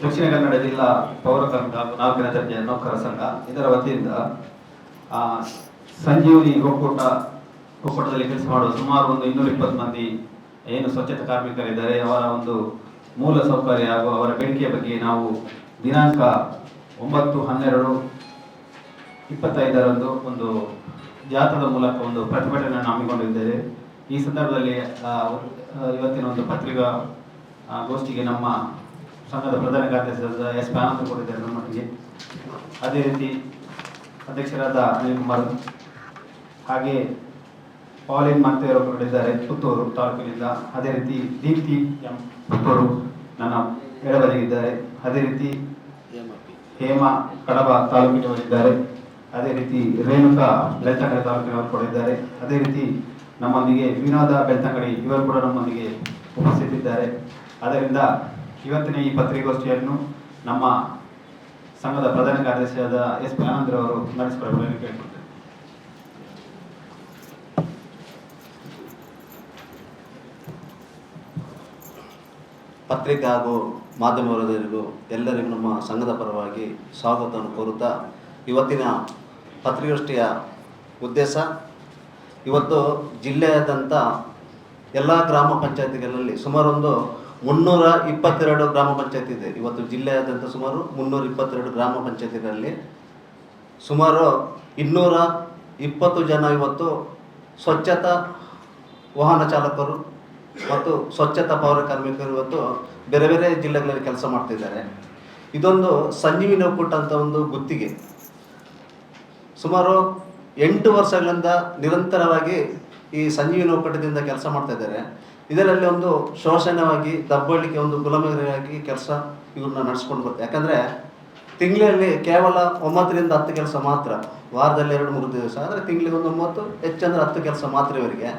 ದಕ್ಷಿಣ ಕನ್ನಡ ಜಿಲ್ಲಾ ಪೌರ ಸಂಘ, ನಾಲ್ಕನೇ ದರ್ಜೆಯ ನೌಕರ ಸಂಘ, ಇದರ ವತಿಯಿಂದ ಸಂಜೀವಿನಿ ಒಕ್ಕೂಟ ಒಕ್ಕೂಟದಲ್ಲಿ ಕೆಲಸ ಮಾಡುವ ಸುಮಾರು ಒಂದು ಇನ್ನೂರ ಇಪ್ಪತ್ತು ಮಂದಿ, ಏನು ಸ್ವಚ್ಛತಾ ಕಾರ್ಮಿಕರಿದ್ದಾರೆ, ಅವರ ಒಂದು ಮೂಲ ಸೌಕರ್ಯ ಹಾಗೂ ಅವರ ಬೇಡಿಕೆಯ ಬಗ್ಗೆ ನಾವು ದಿನಾಂಕ ಒಂಬತ್ತು, ಹನ್ನೆರಡು, ಇಪ್ಪತ್ತೈದರಂದು ಒಂದು ಜಾಥಾದ ಮೂಲಕ ಒಂದು ಪ್ರತಿಭಟನೆಯನ್ನು ಹಮ್ಮಿಕೊಂಡಿದ್ದೇವೆ. ಈ ಸಂದರ್ಭದಲ್ಲಿ ಇವತ್ತಿನ ಒಂದು ಪತ್ರಿಕಾ ಗೋಷ್ಠಿಗೆ ನಮ್ಮ ಸಂಘದ ಪ್ರಧಾನ ಕಾರ್ಯದರ್ಶಿ ಎಸ್ ಪ್ಯಾನಂತ ಕೊಟ್ಟಿದ್ದಾರೆ ನಮ್ಮೊಟ್ಟಿಗೆ ಅದೇ ರೀತಿ ಅಧ್ಯಕ್ಷರಾದ ಅನಿಲ್ ಕುಮಾರ್ ಹಾಗೆ ಪಾಲಿನ್ ಮಾತೆಯವರು ಕೊಟ್ಟಿದ್ದಾರೆ ಪುತ್ತೂರು ತಾಲೂಕಿನಿಂದ. ಅದೇ ರೀತಿ ದೀಪ್ತಿ ಎಂ ಪುತ್ತೂರು ನನ್ನ ಎಡಬದಿಗಿದ್ದಾರೆ. ಅದೇ ರೀತಿ ಹೇಮ ಕಡಬ ತಾಲೂಕಿನವರಿದ್ದಾರೆ. ಅದೇ ರೀತಿ ರೇಣುಕಾ ಬೆಳ್ತಂಗಡಿ ತಾಲೂಕಿನವರು ಕೂಡ ಇದ್ದಾರೆ. ಅದೇ ರೀತಿ ನಮ್ಮೊಂದಿಗೆ ವಿನೋದ ಬೆಳ್ತಂಗಡಿ ಇವರು ಕೂಡ ನಮ್ಮೊಂದಿಗೆ ಉಪಸ್ಥಿತಿದ್ದಾರೆ. ಅದರಿಂದ ಇವತ್ತಿನ ಈ ಪತ್ರಿಕೋಷ್ಠಿಯನ್ನು ನಮ್ಮ ಸಂಘದ ಪ್ರಧಾನ ಕಾರ್ಯದರ್ಶಿಯಾದ ಎಸ್ ಅವರು ನಡೆಸಿಕೊಳ್ಳಬೇಕು ಕೇಳಿಕೊಳ್ತೇನೆ. ಪತ್ರಿಕೆ ಹಾಗೂ ಮಾಧ್ಯಮ ವರದಿಯರಿಗೂ ಎಲ್ಲರಿಗೂ ನಮ್ಮ ಸಂಘದ ಪರವಾಗಿ ಸ್ವಾಗತವನ್ನು ಕೋರುತ್ತಾ ಇವತ್ತಿನ ಪತ್ರಿಕೋಷ್ಠಿಯ ಉದ್ದೇಶ, ಇವತ್ತು ಜಿಲ್ಲೆಯಾದ್ಯಂತ ಎಲ್ಲ ಗ್ರಾಮ ಪಂಚಾಯತಿಗಳಲ್ಲಿ ಸುಮಾರು ಒಂದು ಮುನ್ನೂರ ಇಪ್ಪತ್ತೆರಡು ಗ್ರಾಮ ಪಂಚಾಯತ್ ಇದೆ. ಇವತ್ತು ಜಿಲ್ಲೆಯಾದ್ಯಂತ ಸುಮಾರು ಮುನ್ನೂರ ಇಪ್ಪತ್ತೆರಡು ಗ್ರಾಮ ಪಂಚಾಯತಿಗಳಲ್ಲಿ ಸುಮಾರು ಇನ್ನೂರ ಇಪ್ಪತ್ತು ಜನ ಇವತ್ತು ಸ್ವಚ್ಛತಾ ವಾಹನ ಚಾಲಕರು ಮತ್ತು ಸ್ವಚ್ಛತಾ ಪೌರ ಕಾರ್ಮಿಕರು ಇವತ್ತು ಬೇರೆ ಬೇರೆ ಜಿಲ್ಲೆಗಳಲ್ಲಿ ಕೆಲಸ ಮಾಡ್ತಿದ್ದಾರೆ. ಇದೊಂದು ಸಂಜೀವಿನಿ ಒಕ್ಕೂಟ ಅಂತ ಒಂದು ಗುತ್ತಿಗೆ. ಸುಮಾರು ಎಂಟು ವರ್ಷಗಳಿಂದ ನಿರಂತರವಾಗಿ ಈ ಸಂಜೀವಿನಿ ಒಕ್ಕೂಟದಿಂದ ಕೆಲಸ ಮಾಡ್ತಾ ಇದ್ದಾರೆ. ಇದರಲ್ಲಿ ಒಂದು ಶೋಷಣೆಯಾಗಿ ದಬ್ಬಳಿಕೆ, ಒಂದು ಗುಲಾಮಗಿರಿಯಾಗಿ ಕೆಲಸ ಇವ್ರನ್ನ ನಡೆಸ್ಕೊಂಡು ಬರುತ್ತೆ ಯಾಕಂದರೆ ತಿಂಗಳಲ್ಲಿ ಕೇವಲ ಒಂಬತ್ತರಿಂದ ಹತ್ತು ಕೆಲಸ ಮಾತ್ರ, ವಾರದಲ್ಲಿ ಎರಡು, ಮೂರು ದಿವಸ. ಅಂದರೆ ತಿಂಗಳಿಗೆ ಒಂದು ಒಂಬತ್ತು ಹೆಚ್ಚಂದ್ರೆ ಹತ್ತು ಕೆಲಸ ಮಾತ್ರ ಇವರಿಗೆ.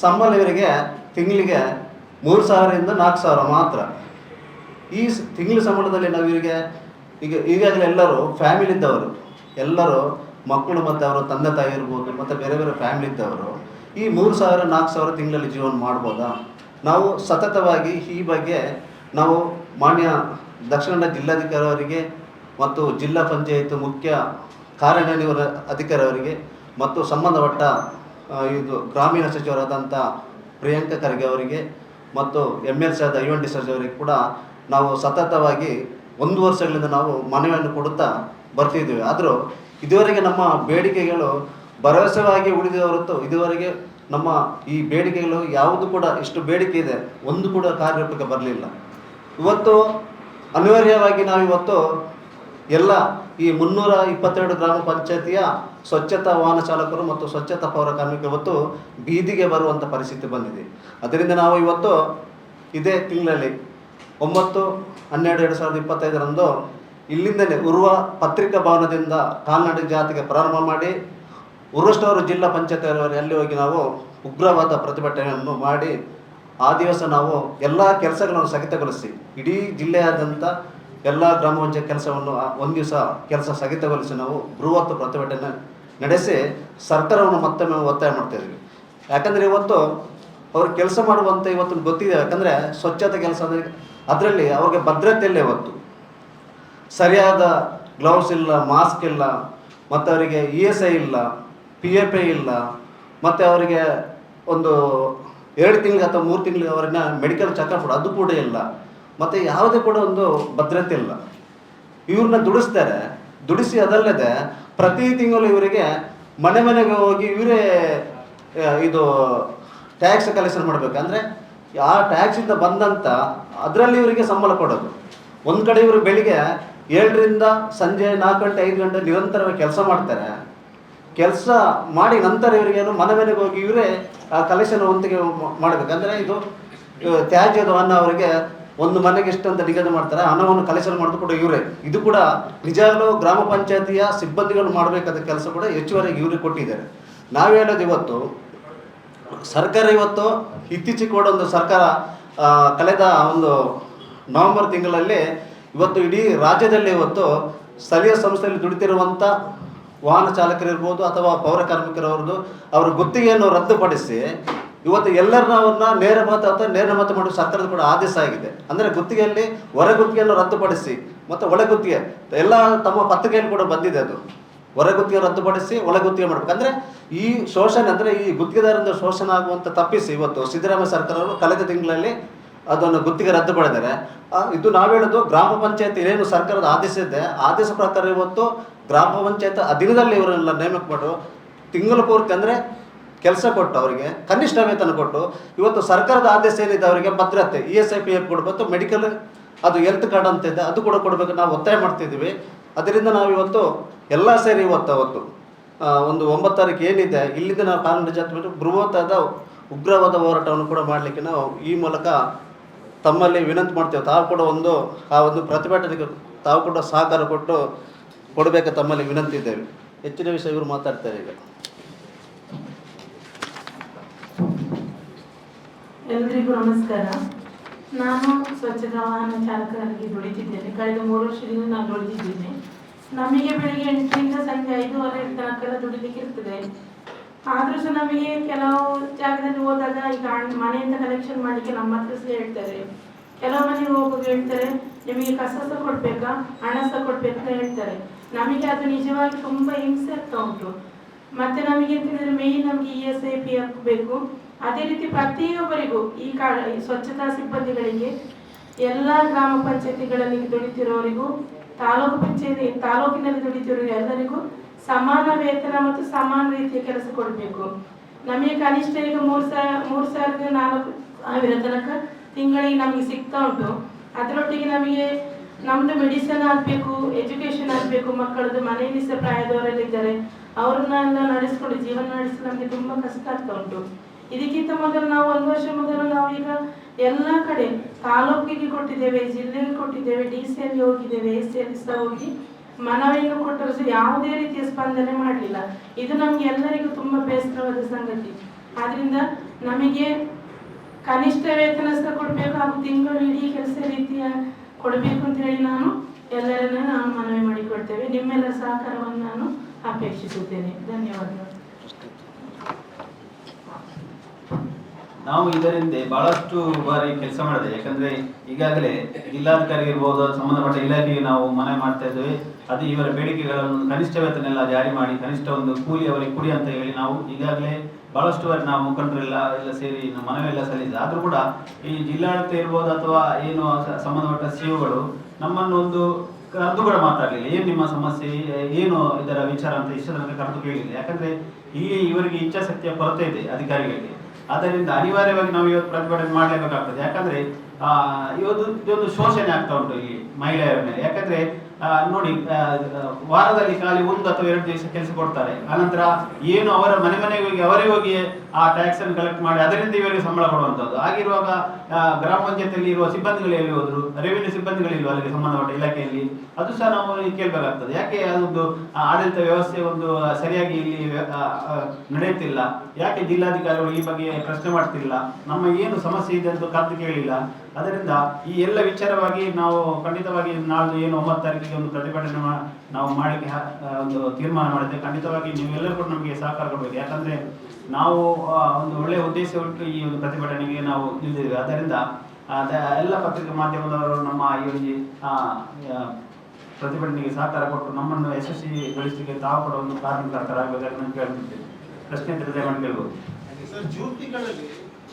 ಸಂಬಳ ಇವರಿಗೆ ತಿಂಗಳಿಗೆ ಮೂರು ಸಾವಿರದಿಂದ ನಾಲ್ಕು ಸಾವಿರ ಮಾತ್ರ. ಈ ತಿಂಗಳ ಸಂಬಳದಲ್ಲಿ ನಾವು ಇವರಿಗೆ, ಈಗ, ಈಗಾಗಲೇ ಎಲ್ಲರೂ ಫ್ಯಾಮಿಲಿ ಇದ್ದವರು, ಎಲ್ಲರೂ ಮಕ್ಕಳು ಮತ್ತು ಅವರ ತಂದೆ ತಾಯಿ ಇರ್ಬೋದು, ಮತ್ತು ಬೇರೆ ಬೇರೆ ಫ್ಯಾಮಿಲಿ ಇದ್ದವರು, ಈ ಮೂರು ಸಾವಿರ, ನಾಲ್ಕು ಸಾವಿರ ತಿಂಗಳಲ್ಲಿ ಜೀವನ ಮಾಡ್ಬೋದಾ? ನಾವು ಸತತವಾಗಿ ಈ ಬಗ್ಗೆ ನಾವು ಮಾನ್ಯ ದಕ್ಷಿಣ ಕನ್ನಡ ಜಿಲ್ಲಾಧಿಕಾರಿ ಅವರಿಗೆ ಮತ್ತು ಜಿಲ್ಲಾ ಪಂಚಾಯತ್ ಮುಖ್ಯ ಕಾರ್ಯನಿರ್ವಹ ಅಧಿಕಾರಿ ಅವರಿಗೆ ಮತ್ತು ಸಂಬಂಧಪಟ್ಟ ಇದು ಗ್ರಾಮೀಣ ಸಚಿವರಾದಂಥ ಪ್ರಿಯಾಂಕ ಖರ್ಗೆ ಅವರಿಗೆ ಮತ್ತು ಎಂ ಎಲ್ ಸಿ ಆದ ಐವನ್ ಅವರಿಗೆ ಕೂಡ ನಾವು ಸತತವಾಗಿ ಒಂದು ವರ್ಷಗಳಿಂದ ನಾವು ಮನವಿಯನ್ನು ಕೊಡುತ್ತಾ ಬರ್ತಿದ್ದೀವಿ. ಆದರೂ ಇದುವರೆಗೆ ನಮ್ಮ ಬೇಡಿಕೆಗಳು ಭರವಸೆವಾಗಿ ಉಳಿದ ಹೊರತು ಇದುವರೆಗೆ ನಮ್ಮ ಈ ಬೇಡಿಕೆಗಳು ಯಾವುದು ಕೂಡ ಇಷ್ಟು ಬೇಡಿಕೆ ಇದೆ, ಒಂದು ಕೂಡ ಕಾರ್ಯರೂಪಕ್ಕೆ ಬರಲಿಲ್ಲ. ಇವತ್ತು ಅನಿವಾರ್ಯವಾಗಿ ನಾವು ಇವತ್ತು ಎಲ್ಲ ಈ ಮುನ್ನೂರ ಇಪ್ಪತ್ತೆರಡು ಗ್ರಾಮ ಪಂಚಾಯತಿಯ ಸ್ವಚ್ಛತಾ ವಾಹನ ಚಾಲಕರು ಮತ್ತು ಸ್ವಚ್ಛತಾ ಪೌರ ಕಾರ್ಮಿಕರು ಇವತ್ತು ಬೀದಿಗೆ ಬರುವಂಥ ಪರಿಸ್ಥಿತಿ ಬಂದಿದೆ. ಅದರಿಂದ ನಾವು ಇವತ್ತು ಇದೇ ತಿಂಗಳಲ್ಲಿ ಒಂಬತ್ತು, ಹನ್ನೆರಡು, ಎರಡು ಸಾವಿರದ ಇಪ್ಪತ್ತೈದರಂದು ಇಲ್ಲಿಂದಲೇ ಉರ್ವ ಪತ್ರಿಕಾ ಭವನದಿಂದ ಕಾಲ್ನಡಿ ಜಾತಿಗೆ ಪ್ರಾರಂಭ ಮಾಡಿ ಉರುಷ್ಟವರು ಜಿಲ್ಲಾ ಪಂಚಾಯತ್ ಅಲ್ಲಿ ಹೋಗಿ ನಾವು ಉಗ್ರವಾದ ಪ್ರತಿಭಟನೆಯನ್ನು ಮಾಡಿ ಆ ದಿವಸ ನಾವು ಎಲ್ಲ ಕೆಲಸಗಳನ್ನು ಸ್ಥಗಿತಗೊಳಿಸಿ, ಇಡೀ ಜಿಲ್ಲೆಯಾದ್ಯಂತ ಎಲ್ಲ ಗ್ರಾಮ ಪಂಚಾಯತ್ ಕೆಲಸವನ್ನು ಒಂದು ದಿವಸ ಕೆಲಸ ಸ್ಥಗಿತಗೊಳಿಸಿ ನಾವು ಬೃಹತ್ ಪ್ರತಿಭಟನೆ ನಡೆಸಿ ಸರ್ಕಾರವನ್ನು ಮತ್ತೊಮ್ಮೆ ಒತ್ತಾಯ ಮಾಡ್ತಾ ಇದ್ದೀವಿ. ಯಾಕಂದರೆ ಇವತ್ತು ಅವ್ರು ಕೆಲಸ ಮಾಡುವಂಥ ಇವತ್ತು ಗೊತ್ತಿದೆ. ಯಾಕಂದರೆ ಸ್ವಚ್ಛತೆ ಕೆಲಸ ಅಂದರೆ ಅದರಲ್ಲಿ ಅವ್ರಿಗೆ ಭದ್ರತೆ ಇಲ್ಲ ಇವತ್ತು. ಸರಿಯಾದ ಗ್ಲೌಸ್ ಇಲ್ಲ ಮಾಸ್ಕ್ ಇಲ್ಲ ಮತ್ತು ಅವರಿಗೆ ಇ ಎಸ್ ಐ ಇಲ್ಲ ಪಿ ಎ ಪೇ ಇಲ್ಲ. ಮತ್ತು ಅವರಿಗೆ ಒಂದು ಎರಡು ತಿಂಗಳು ಅಥವಾ ಮೂರು ತಿಂಗಳಿಗೆ ಅವರನ್ನ ಮೆಡಿಕಲ್ ಚೆಕಪ್ ಅದು ಕೂಡ ಇಲ್ಲ. ಮತ್ತು ಯಾವುದೇ ಕೂಡ ಒಂದು ಭದ್ರತೆ ಇಲ್ಲ. ಇವ್ರನ್ನ ದುಡಿಸ್ತಾರೆ. ದುಡಿಸಿ ಅದಲ್ಲದೆ ಪ್ರತಿ ತಿಂಗಳು ಇವರಿಗೆ ಮನೆ ಮನೆಗೆ ಹೋಗಿ ಇವರೇ ಇದು ಟ್ಯಾಕ್ಸ್ ಕಲೆಕ್ಷನ್ ಮಾಡಬೇಕು. ಅಂದರೆ ಆ ಟ್ಯಾಕ್ಸಿಂದ ಬಂದಂಥ ಅದರಲ್ಲಿ ಇವರಿಗೆ ಸಂಬಳ ಕೊಡೋದು. ಒಂದು ಕಡೆ ಇವರು ಬೆಳಿಗ್ಗೆ ಏಳರಿಂದ ಸಂಜೆ ನಾಲ್ಕು ಗಂಟೆ, ಐದು ಗಂಟೆ ನಿರಂತರವಾಗಿ ಕೆಲಸ ಮಾಡ್ತಾರೆ. ಕೆಲಸ ಮಾಡಿ ನಂತರ ಇವರಿಗೇನು ಮನೆ ಮನೆಗೆ ಹೋಗಿ ಇವರೇ ಆ ಕಲೆಕ್ಷನ್ ಒಂದಿಗೆ ಮಾಡಬೇಕು. ಅಂದರೆ ಇದು ತ್ಯಾಜ್ಯದ ಹಣ ಅವರಿಗೆ ಒಂದು ಮನೆಗೆ ಎಷ್ಟು ಅಂತ ನಿಗದಿ ಮಾಡ್ತಾರೆ. ಹಣವನ್ನು ಕಲೆಕ್ಷನ್ ಮಾಡೋದು ಕೂಡ ಇವರೇ. ಇದು ಕೂಡ ನಿಜವಾಗ್ಲೂ ಗ್ರಾಮ ಪಂಚಾಯತಿಯ ಸಿಬ್ಬಂದಿಗಳು ಮಾಡಬೇಕಾದ ಕೆಲಸ ಕೂಡ ಹೆಚ್ಚುವರಿ ಇವರಿಗೆ ಕೊಟ್ಟಿದ್ದಾರೆ. ನಾವು ಇವತ್ತು, ಸರ್ಕಾರ ಇವತ್ತು ಇತ್ತೀಚೆಗೆ ಕೂಡ ಒಂದು ಸರ್ಕಾರ ಕಳೆದ ಒಂದು ನವೆಂಬರ್ ತಿಂಗಳಲ್ಲಿ ಇವತ್ತು ಇಡೀ ರಾಜ್ಯದಲ್ಲಿ ಇವತ್ತು ಸ್ಥಳೀಯ ಸಂಸ್ಥೆಯಲ್ಲಿ ದುಡಿತಿರುವಂಥ ವಾಹನ ಚಾಲಕರಿರ್ಬೋದು ಅಥವಾ ಪೌರ ಕಾರ್ಮಿಕರವ್ರದ್ದು ಅವರ ಗುತ್ತಿಗೆಯನ್ನು ರದ್ದುಪಡಿಸಿ ಇವತ್ತು ಎಲ್ಲರನ್ನವನ್ನ ನೇರ ಮತ ಅಥವಾ ನೇರ ಮತ ಮಾಡುವ ಸರ್ಕಾರದ ಕೂಡ ಆದೇಶ ಆಗಿದೆ. ಅಂದರೆ ಗುತ್ತಿಗೆಯಲ್ಲಿ ಹೊರ ಗುತ್ತಿಗೆಯನ್ನು ರದ್ದುಪಡಿಸಿ ಮತ್ತು ಒಳ ಗುತ್ತಿಗೆ, ಎಲ್ಲ ತಮ್ಮ ಪತ್ರಿಕೆಯಲ್ಲಿ ಕೂಡ ಬಂದಿದೆ ಅದು. ಹೊರ ಗುತ್ತಿಗೆ ರದ್ದುಪಡಿಸಿ ಒಳ ಗುತ್ತಿಗೆ ಮಾಡಬೇಕು. ಅಂದರೆ ಈ ಶೋಷಣೆ, ಅಂದರೆ ಈ ಗುತ್ತಿಗೆದಾರರಿಂದ ಶೋಷಣೆ ಆಗುವಂಥ ತಪ್ಪಿಸಿ ಇವತ್ತು ಸಿದ್ದರಾಮಯ್ಯ ಸರ್ಕಾರವರು ಕಳೆದ ತಿಂಗಳಲ್ಲಿ ಅದನ್ನು ಗುತ್ತಿಗೆ ರದ್ದು ಮಾಡಿದ್ದಾರೆ. ಆ, ಇದು ನಾವು ಹೇಳೋದು ಗ್ರಾಮ ಪಂಚಾಯತ್ ಏನೇನು ಸರ್ಕಾರದ ಆದೇಶ ಇದೆ ಆದೇಶ ಪ್ರಕಾರ ಇವತ್ತು ಗ್ರಾಮ ಪಂಚಾಯತ್ ಅಧೀನದಲ್ಲಿ ಇವರನ್ನೆಲ್ಲ ನೇಮಕ ಮಾಡು ತಿಂಗಳ ಪೂರ್ತಿ ಅಂದರೆ ಕೆಲಸ ಕೊಟ್ಟು ಅವರಿಗೆ ಕನಿಷ್ಠ ವೇತನ ಕೊಟ್ಟು ಇವತ್ತು ಸರ್ಕಾರದ ಆದೇಶ ಏನಿದೆ ಅವರಿಗೆ ಭದ್ರತೆ E S I P F ಕೊಡ್ಬೋದು ಮೆಡಿಕಲ್ ಅದು ಹೆಲ್ತ್ ಕಾರ್ಡ್ ಅಂತ ಇದೆ ಅದು ಕೂಡ ಕೊಡಬೇಕು ನಾವು ಒತ್ತಾಯ ಮಾಡ್ತಿದ್ದೀವಿ. ಅದರಿಂದ ನಾವು ಇವತ್ತು ಎಲ್ಲ ಸೇರಿ ಇವತ್ತು ಅವತ್ತು ಒಂದು ಒಂಬತ್ತು ತಾರೀಕು ಏನಿದೆ ಇಲ್ಲಿಂದ ನಾವು ಕಾನೂನು ಜಾತಿ ಬೃಹತ್ತಾದ ಉಗ್ರವಾದ ಹೋರಾಟವನ್ನು ಕೂಡ ಮಾಡಲಿಕ್ಕೆ ನಾವು ಈ ಮೂಲಕ ತಮ್ಮಲ್ಲಿ ವಿನಂತಿ ಮಾಡ್ತೇವೆ. ತಾವು ಕೂಡ ಒಂದು, ಆ ಒಂದು ಪ್ರತಿಭಟನೆಗೆ ತಾವು ಕೂಡ ಸಹಕಾರ ಕೊಟ್ಟು ಕೊಡಬೇಕು ತಮ್ಮಲ್ಲಿ ವಿನಂತಿ ಇದ್ದೇವೆ. ಹೆಚ್ಚಿನ ವಿಷಯ ಇವರು ಮಾತಾಡ್ತಾರೆ ಈಗ. ಎಲ್ರಿಗೂ ನಮಸ್ಕಾರ. ನಾನು ಸ್ವಚ್ಛತಾ ವಾಹನ ಚಾಲಕರಾಗಿ ದುಡಿತಿದ್ದೇನೆ. ಕಳೆದ ಮೂರು ವರ್ಷದಿಂದ ನಾನು ದುಡಿದಿದ್ದೇನೆ. ನಮಗೆ ಬೆಳಿಗ್ಗೆ ಎಂಟರಿಂದ ಸಂಜೆ ಐದೂವರೆ ತನಕ ದುಡಿಲಿಕ್ಕೆ ಇರ್ತದೆ ಆದ್ರೂ ನಮಗೆ ಕೆಲವು ಜಾಗದಲ್ಲಿ ಹೋದಾಗ ಈಗ ಮನೆಯಿಂದ ಕಲೆಕ್ಷನ್ ಮಾಡಲಿಕ್ಕೆ ನಮ್ಮ ಹತ್ರ ಸಹ ಹೇಳ್ತಾರೆ. ಕೆಲವು ಮನೆಗೆ ಹೋಗುವಾಗ ಹೇಳ್ತಾರೆ, ನಿಮಗೆ ಕಸ ಸಹ ಕೊಡ್ಬೇಕಾ? ಹಣ ಸಹ ಕೊಡ್ಬೇಕಾ? ಹೇಳ್ತಾರೆ. ನಮಗೆ ಅದು ನಿಜವಾಗಿ ತುಂಬಾ ಹಿಂಸೆ ಆಗ್ತಾ ಉಂಟು. ಮತ್ತೆ ನಮಗೆ ಅಂತ ಹೇಳಿದ್ರೆ ಮೇನ್ ನಮಗೆ ಇ ಎಸ್ ಐ ಪಿ ಹಾಕಬೇಕು. ಅದೇ ರೀತಿ ಪ್ರತಿಯೊಬ್ಬರಿಗೂ ಈ ಕಾ ಸ್ವಚ್ಛತಾ ಸಿಬ್ಬಂದಿಗಳಿಗೆ, ಎಲ್ಲ ಗ್ರಾಮ ಪಂಚಾಯತಿಗಳಲ್ಲಿ ದುಡಿತಿರೋರಿಗೂ, ತಾಲೂಕು ಪಂಚಾಯತಿ ತಾಲೂಕಿನಲ್ಲಿ ದುಡಿತಿರೋ ಎಲ್ಲರಿಗೂ ಸಮಾನ ವೇತನ ಮತ್ತು ಸಮಾನ ರೀತಿಯ ಕೆಲಸ ಕೊಡಬೇಕು. ನಮಗೆ ಕನಿಷ್ಠ ಈಗ ಮೂರು ಸಾವಿರ ಮೂರು ಸಾವಿರದ ನಾಲ್ಕು ಸಾವಿರ ತನಕ ತಿಂಗಳಿಗೆ ನಮಗೆ ಸಿಗ್ತಾ ಉಂಟು. ಅದರೊಟ್ಟಿಗೆ ನಮಗೆ ನಮ್ದು ಮೆಡಿಸಿನ್ ಆಗಬೇಕು ಎಜುಕೇಶನ್ ಆಗಬೇಕು, ಮಕ್ಕಳದ್ದು ಮನೆಯಲ್ಲಿ ಸಹ ಪ್ರಾಯದವರೆಲ್ಲ ಇದ್ದಾರೆ ಅವ್ರನ್ನೆಲ್ಲ ನಡೆಸ್ಕೊಂಡು ಜೀವನ ನಡೆಸಿ ನಮಗೆ ತುಂಬಾ ಕಷ್ಟ ಆಗ್ತಾ ಉಂಟು. ಇದಕ್ಕಿಂತ ಮೊದಲು ನಾವು ಒಂದು ವರ್ಷ ಮೊದಲು ನಾವು ಈಗ ಎಲ್ಲ ಕಡೆ ತಾಲೂಕಿಗೆ ಕೊಟ್ಟಿದ್ದೇವೆ, ಜಿಲ್ಲೆಗೆ ಕೊಟ್ಟಿದ್ದೇವೆ, ಡಿ ಸಿ ಎಲ್ಲಿ ಹೋಗಿದ್ದೇವೆ, ಎಸ್ ಸಿ ಅಲ್ಲಿ ಸಹ ಹೋಗಿ ಮನವಿಯನ್ನು ಕೊಟ್ಟರು ಯಾವುದೇ ರೀತಿಯ ಸ್ಪಂದನೆ ಮಾಡಲಿಲ್ಲ. ಇದು ನಮ್ಗೆ ಎಲ್ಲರಿಗೂ ತುಂಬಾ ಬೇಸರವಾದ ಸಂಗತಿ. ಆದ್ರಿಂದ ನಮಗೆ ಕನಿಷ್ಠ ವೇತನ ಸಹ ಕೊಡಬೇಕು ಹಾಗೂ ತಿಂಗಳು ಇಡೀ ಕೆಲಸ ರೀತಿಯ ಕೊಡಬೇಕು ಅಂತ ಹೇಳಿ ನಾನು ಎಲ್ಲರನ್ನ ನಾವು ಮನವಿ ಮಾಡಿಕೊಡ್ತೇವೆ ನಿಮ್ಮೆಲ್ಲರ ಸಹಕಾರವನ್ನು ನಾನು ಅಪೇಕ್ಷಿಸುತ್ತೇನೆ. ಧನ್ಯವಾದಗಳು. ನಾವು ಇದರಿಂದ ಬಹಳಷ್ಟು ಬಾರಿ ಕೆಲಸ ಮಾಡಿದೆ. ಯಾಕಂದ್ರೆ ಈಗಾಗಲೇ ಜಿಲ್ಲಾಧಿಕಾರಿ ಇರ್ಬೋದು, ಸಂಬಂಧಪಟ್ಟ ಇಲಾಖೆಗೆ ನಾವು ಮನವಿ ಮಾಡ್ತಾ ಇದ್ದೇವೆ. ಅದು ಇವರ ಬೇಡಿಕೆಗಳನ್ನು ಕನಿಷ್ಠ ವೇತನೆಲ್ಲ ಜಾರಿ ಮಾಡಿ ಕನಿಷ್ಠ ಒಂದು ಕೂಲಿ ಅವರಿಗೆ ಕುಡಿ ಅಂತ ಹೇಳಿ ನಾವು ಈಗಾಗಲೇ ಬಹಳಷ್ಟು ಬಾರಿ ನಾವು ಮುಖಂಡರೆಲ್ಲ ಎಲ್ಲ ಸೇರಿ ಮನವಿಯೆಲ್ಲ ಸಲ್ಲಿಸಿದೆ. ಆದರೂ ಕೂಡ ಈ ಜಿಲ್ಲಾಡಳಿತ ಇರ್ಬೋದು ಅಥವಾ ಏನು ಸಂಬಂಧಪಟ್ಟ ಸಿಒಗಳು ನಮ್ಮನ್ನು ಒಂದು ಕರೆದು ಕೂಡ ಮಾತಾಡಲಿಲ್ಲ. ಏನು ನಿಮ್ಮ ಸಮಸ್ಯೆ? ಏನು ಇದರ ವಿಚಾರ ಅಂತ ಇಷ್ಟ ತನಕ ಕರೆದು ಕೇಳಿಲ್ಲ. ಯಾಕಂದ್ರೆ ಇಲ್ಲಿ ಇವರಿಗೆ ಇಚ್ಛಾಶಕ್ತಿಯ ಕೊರತೆ ಇದೆ ಅಧಿಕಾರಿಗಳಿಗೆ. ಆದ್ದರಿಂದ ಅನಿವಾರ್ಯವಾಗಿ ನಾವು ಇವತ್ತು ಪ್ರತಿಭಟನೆ ಮಾಡಲೇಬೇಕಾಗ್ತದೆ. ಯಾಕಂದ್ರೆ ಇವತ್ತು ಇದೊಂದು ಶೋಷಣೆ ಆಗ್ತಾ ಉಂಟು ಇಲ್ಲಿ ಮಹಿಳೆಯರ ಮೇಲೆ. ಯಾಕಂದ್ರೆ ನೋಡಿ ವಾರದಲ್ಲಿ ಖಾಲಿ ಒಂದು ಅಥವಾ ಎರಡು ದಿವಸ ಕೆಲಸ ಕೊಡ್ತಾರೆ. ಅನಂತರ ಏನು ಅವರ ಮನೆ ಮನೆಗೆ ಹೋಗಿ ಅವರೇ ಹೋಗಿ ಆ ಟ್ಯಾಕ್ಸ್ ಅನ್ನು ಕಲೆಕ್ಟ್ ಮಾಡಿ ಅದರಿಂದ ಇವರಿಗೆ ಸಂಬಳ ಕೊಡುವಂಥದ್ದು. ಆಗಿರುವಾಗ ಗ್ರಾಮ ಪಂಚಾಯತಿಯಲ್ಲಿ ಇರುವ ಸಿಬ್ಬಂದಿಗಳು ಎಲ್ಲಿ ಹೋದ್ರು ರೆವಿನ್ಯೂ ಸಿಬ್ಬಂದಿಗಳಿಲ್ವ ಅಲ್ಲಿಗೆ ಸಂಬಂಧಪಟ್ಟ ಇಲಾಖೆಯಲ್ಲಿ? ಅದು ಸಹ ನಾವು ಕೇಳಬೇಕಾಗ್ತದೆ. ಯಾಕೆ ಅದೊಂದು ಆಡಳಿತ ವ್ಯವಸ್ಥೆ ಒಂದು ಸರಿಯಾಗಿ ಇಲ್ಲಿ ನಡೆಯುತ್ತಿಲ್ಲ? ಯಾಕೆ ಜಿಲ್ಲಾಧಿಕಾರಿಗಳು ಈ ಬಗ್ಗೆ ಪ್ರಶ್ನೆ ಮಾಡ್ತಿಲ್ಲ? ನಮ್ಮ ಏನು ಸಮಸ್ಯೆ ಇದೆ ಅಂತ ಕರೆದು ಕೇಳಿಲ್ಲ. ಅದರಿಂದ ಈ ಎಲ್ಲ ವಿಚಾರವಾಗಿ ನಾವು ಖಂಡಿತವಾಗಿ ನಾಳೆ ಏನು ಒಂಬತ್ತು ತಾರೀಕಿಗೆ ಒಂದು ಪ್ರತಿಭಟನೆ ನಾವು ಮಾಡಲಿಕ್ಕೆ ಒಂದು ತೀರ್ಮಾನ ಮಾಡಿದ್ದೆ ಖಂಡಿತವಾಗಿ ನೀವೆಲ್ಲರೂ ಕೂಡ ನಮಗೆ ಸಹಕಾರ ಕೊಡಬೇಕು. ಯಾಕಂದ್ರೆ ನಾವು ಒಂದು ಒಳ್ಳೆಯ ಉದ್ದೇಶ ಉಂಟು ಈ ಒಂದು ಪ್ರತಿಭಟನೆಗೆ ನಾವು ನಿಲ್ದಿದ್ದೇವೆ. ಆದ್ದರಿಂದ ಆ, ದ- ಎಲ್ಲ ಪತ್ರಿಕಾ ಮಾಧ್ಯಮದವರು ನಮ್ಮ ಈ ಒಂದು ಪ್ರತಿಭಟನೆಗೆ ಸಹಕಾರ ಕೊಟ್ಟು ನಮ್ಮನ್ನು ಯಶಸ್ವಿಗೊಳಿಸಲಿಕ್ಕೆ ತಾವು ಕೂಡ ಒಂದು ಕಾರಣಕರ್ತರಾಗಬೇಕಾಗಿ ಅಂತ ಕೇಳ್ತಿದ್ದೇನೆ. ಪ್ರಶ್ನೆ ತಿಳಿದೇ ಕೇಳ್ಬೋದು.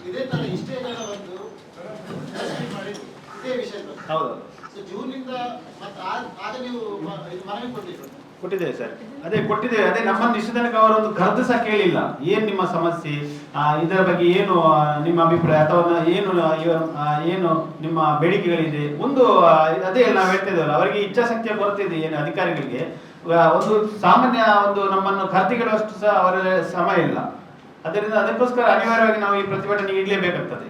ಇದೇ ತರ ಇಷ್ಟೇ ಜನ ಬಂದು ಚರ್ಚೆ ಮಾಡಿ ಇದೇ ವಿಷಯ ಹೌದು. ಜೂನ್ ಇಂದ ಮತ್ತೆ ಆಗ ನೀವು ಮನವಿ ಕೊಟ್ಟಿದ್ರು. ಕೊಟ್ಟಿದ್ದೇವೆ ಸರ್. ಅದೇ ಕೊಟ್ಟಿದ್ದೇವೆ. ಅದೇ ನಮ್ಮನ್ನು ಇಷ್ಟು ತನಕ ಅವರೊಂದು ಕರೆದು ಸಹ ಕೇಳಿಲ್ಲ. ಏನು ನಿಮ್ಮ ಸಮಸ್ಯೆ? ಇದರ ಬಗ್ಗೆ ಏನು ನಿಮ್ಮ ಅಭಿಪ್ರಾಯ ಅಥವಾ ಏನು ಏನು ನಿಮ್ಮ ಬೇಡಿಕೆಗಳಿದೆ? ಒಂದು ಅದೇ ನಾವು ಹೇಳ್ತಿದ್ದೇವಲ್ಲ ಅವರಿಗೆ ಇಚ್ಛಾಶಕ್ತಿಯ ಕೊರತೆ ಇದೆ ಏನು ಅಧಿಕಾರಿಗಳಿಗೆ. ಒಂದು ಸಾಮಾನ್ಯ ಒಂದು ನಮ್ಮನ್ನು ಕರೆದಿಡುವಷ್ಟು ಸಹ ಅವರ ಸಮಯ ಇಲ್ಲ. ಅದರಿಂದ ಅದಕ್ಕೋಸ್ಕರ ಅನಿವಾರ್ಯವಾಗಿ ನಾವು ಈ ಪ್ರತಿಭಟನೆ ಇಡಲೇಬೇಕಾಗ್ತದೆ.